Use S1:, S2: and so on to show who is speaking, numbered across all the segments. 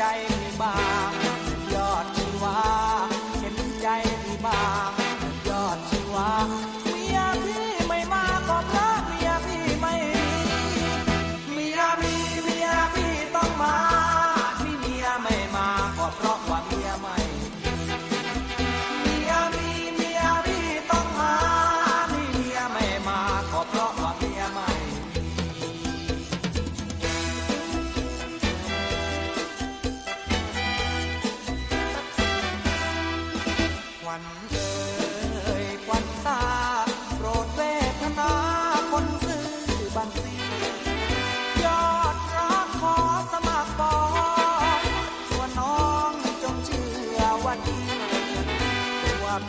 S1: 哎。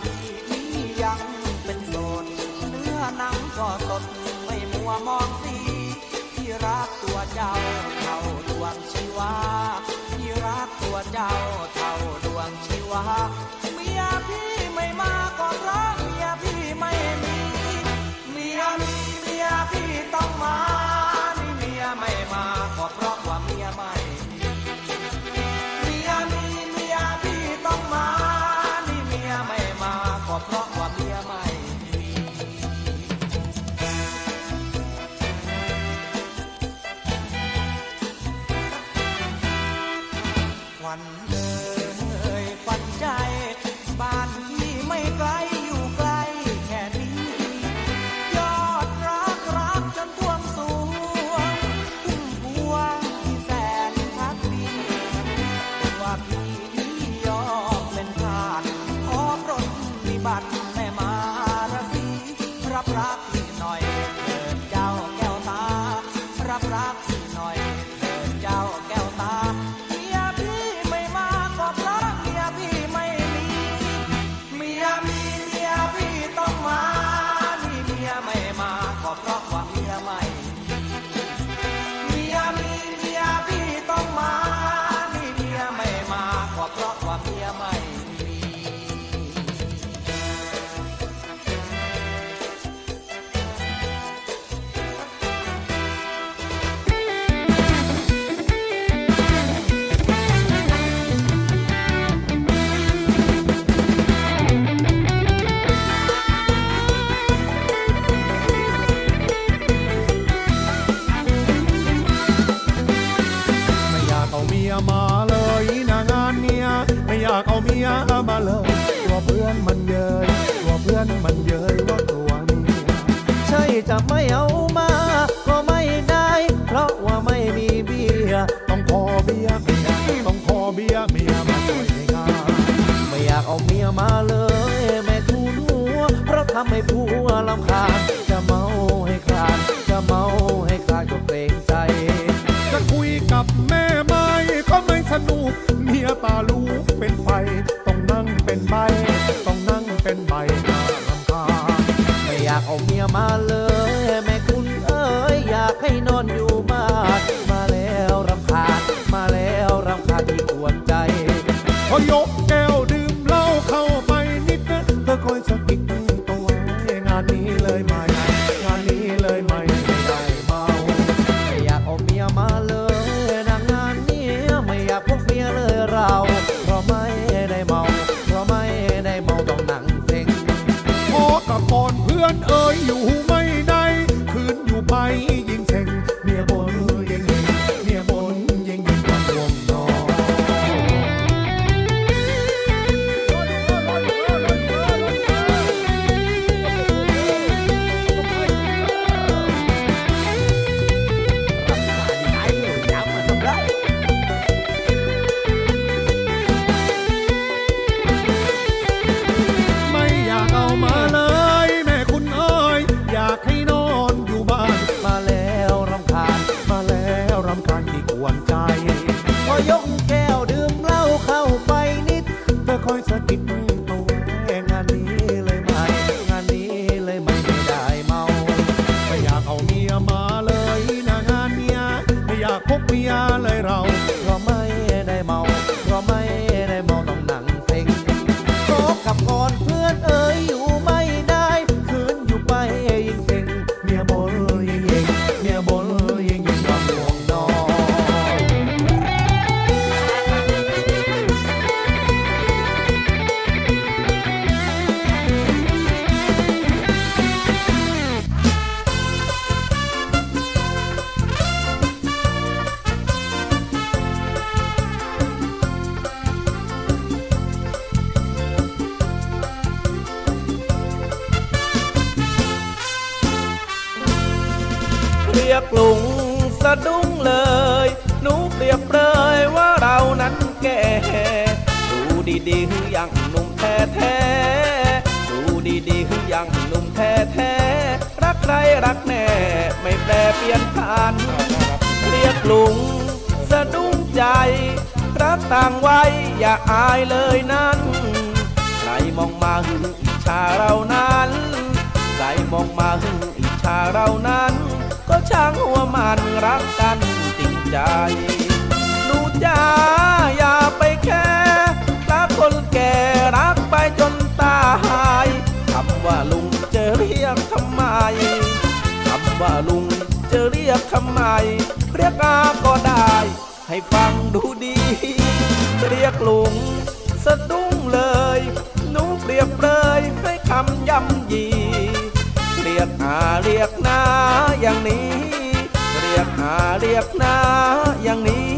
S1: ปีนี้ยังเป็นโสด เนื้อนังก็สดไม่มัวมองสีที่รักตัวเจ้าเท่าดวงชีวา จะไม่เอามา ก็ไม่ได้ เพราะว่าไม่มีเบี
S2: ย
S3: ต้องขอเบียเมียต้องขอเบียเมียมาช่วยงาน
S2: ไม่อยากเอาเมียมาเลย แม่ทูนัวเพราะทำให้ผัวลำคาญ เอาเมียมาเลย แม่คุณเอ้ยอยากให้นอนอยู่บ้านมาแล้วรำคาญมาแล้วรำคาญที่กวนใจ
S3: พอยกแก้วดื่มเหล้าเข้าไปนิดนะเธอคอยสะกิดตัวงานนี้เลยไหม ก่อนเพื่อนเอ๋ยอยู่ไม่ได้ คืนอ
S2: ยู่ไปยิ่งเซ็งเมียบน กลุงสะดุ้งเลย หนูเปรียบเลยว่าเรานั้
S3: นแก่ดูดีดีหือยังหนุ่มแท้แท้ดูดีดีหือ
S2: ยังหนุ่มแท้แท้รักใครรักแน่ ไม่แปรเปลี่ยนผันเรียกลุงสะดุ้งใจ รักต่างไว้อย่าอายเลยนั้นใครมองมาหึอิจฉาเรานั้นใครมองมาหึอิจฉาเรานั้นางหัวมันรักกันจริงใจหนูจ้าอย่าไปแค่รักคนแก่รักไปจนตายคำว่าลุงจะเรียกทำไมคำว่าลุงจะเรียกทำไม เรียกอาก็ได้ ให้ฟังดูดี เรียกลุงสะดุ้งเลย หนูเปรียบเลยให้คำย่ำยี เรียกนาอย่างนี้ เรียกหาเรียกนาอย่างนี้